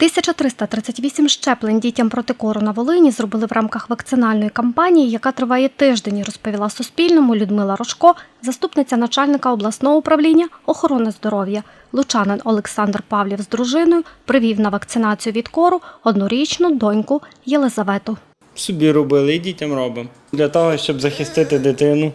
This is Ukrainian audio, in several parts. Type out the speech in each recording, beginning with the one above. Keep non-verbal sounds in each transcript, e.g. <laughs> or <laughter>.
1338 щеплень дітям проти кору на Волині зробили в рамках вакцинальної кампанії, яка триває тиждень, розповіла Суспільному Людмила Рожко, заступниця начальника обласного управління охорони здоров'я. Лучанин Олександр Павлів з дружиною привів на вакцинацію від кору однорічну доньку Єлизавету. Собі робили і дітям робимо. Для того, щоб захистити дитину.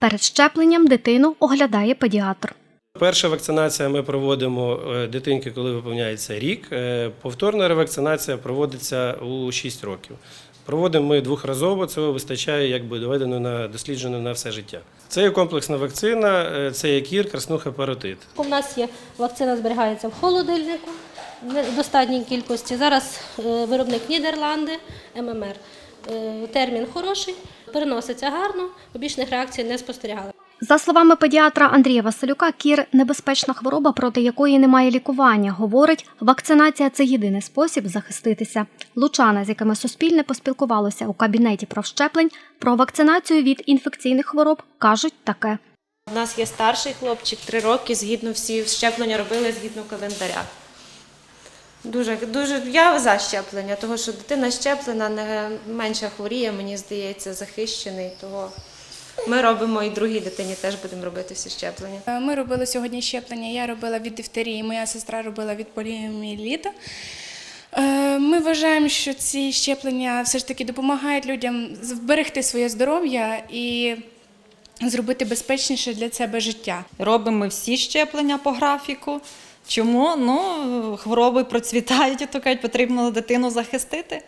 Перед щепленням дитину оглядає педіатр. Перша вакцинація ми проводимо е, дитинки, коли виповняється рік. Е, Повторна ревакцинація проводиться у 6 років. Проводимо ми двохразово, цього вистачає якби доведено на досліджено на все життя. Це є комплексна вакцина, е, це є кір, краснуха, паротит. У нас є вакцина зберігається в холодильнику в достатній кількості. Зараз виробник Нідерланди, ММР. Термін хороший, переноситься гарно, побічних реакцій не спостерігали. За словами педіатра Андрія Василюка, кір небезпечна хвороба, проти якої немає лікування. Говорить, вакцинація це єдиний спосіб захиститися. Лучани, з якими суспільне поспілкувалося у кабінеті профщеплень, про вакцинацію від інфекційних хвороб кажуть таке. У нас є старший хлопчик, три роки, згідно всі щеплення робили згідно календаря. Дуже, дуже я за щеплення, тому що дитина щеплена не менше хворіє, мені здається, захищений. Того ми робимо і другій дитині теж будемо робити всі щеплення. Е, Ми робили сьогодні щеплення. Я робила від дифтерії, моя сестра робила від поліомієліта. Е, Ми вважаємо, що ці щеплення все ж таки допомагають людям зберегти своє здоров'я і зробити безпечніше для себе життя. Робимо ми всі щеплення по графіку. Чому? Ну, хвороби процвітають, і <laughs> то кажуть, потрібно дитину захистити.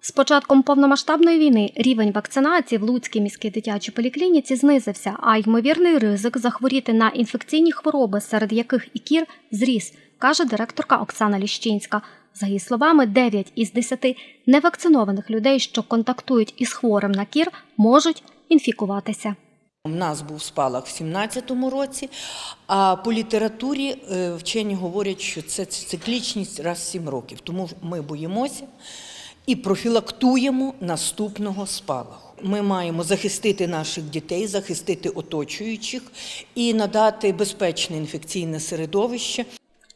З початком повномасштабної війни рівень вакцинації в Луцькій міській дитячій поліклініці знизився, а ймовірний ризик захворіти на інфекційні хвороби, серед яких і кір, зріс, каже директорка Оксана Ліщинська. За її словами, 9 із 10 невакцинованих людей, що контактують із хворим на кір, можуть інфікуватися. У нас був спалах в 17-му році, а по літературі е, вчені говорять, що це циклічність раз в 7 років. Тому ми боїмося і профілактуємо наступного спалаху. Ми маємо захистити наших дітей, захистити оточуючих і надати безпечне інфекційне середовище.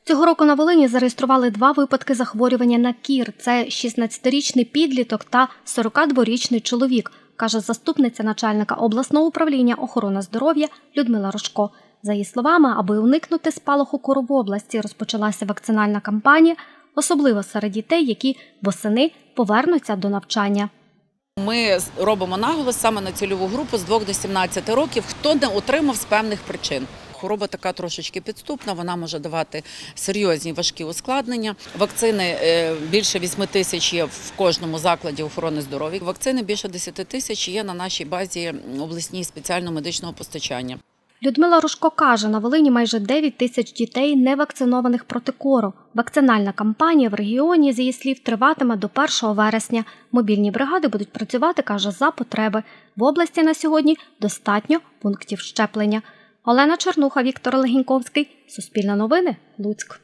Цього року на Волині зареєстрували два випадки захворювання на кір. Це 16-річний підліток та 42-річний чоловік, каже заступниця начальника обласного управління охорони здоров'я Людмила Рожко. За її словами, аби уникнути спалаху кору в області, розпочалася вакцинальна кампанія, особливо серед дітей, які восени повернуться до навчання. Ми робимо наголос саме на цільову групу з 2 до 17 років, хто не отримав з певних причин. Хвороба така трошечки підступна, вона може давати серйозні важкі ускладнення. Вакцини е, більше 8 тисяч є в кожному закладі охорони здоров'я. Вакцини більше 10 тисяч є на нашій базі обласній спеціального медичного постачання. Людмила Рушко каже, на Волині майже 9 тисяч дітей не вакцинованих проти кору. Вакцинальна кампанія в регіоні, з її слів, триватиме до 1 вересня. Мобільні бригади будуть працювати, каже, за потреби. В області на сьогодні достатньо пунктів щеплення. Олена Чернуха, Віктор Легіньковський. Суспільне новини. Луцьк.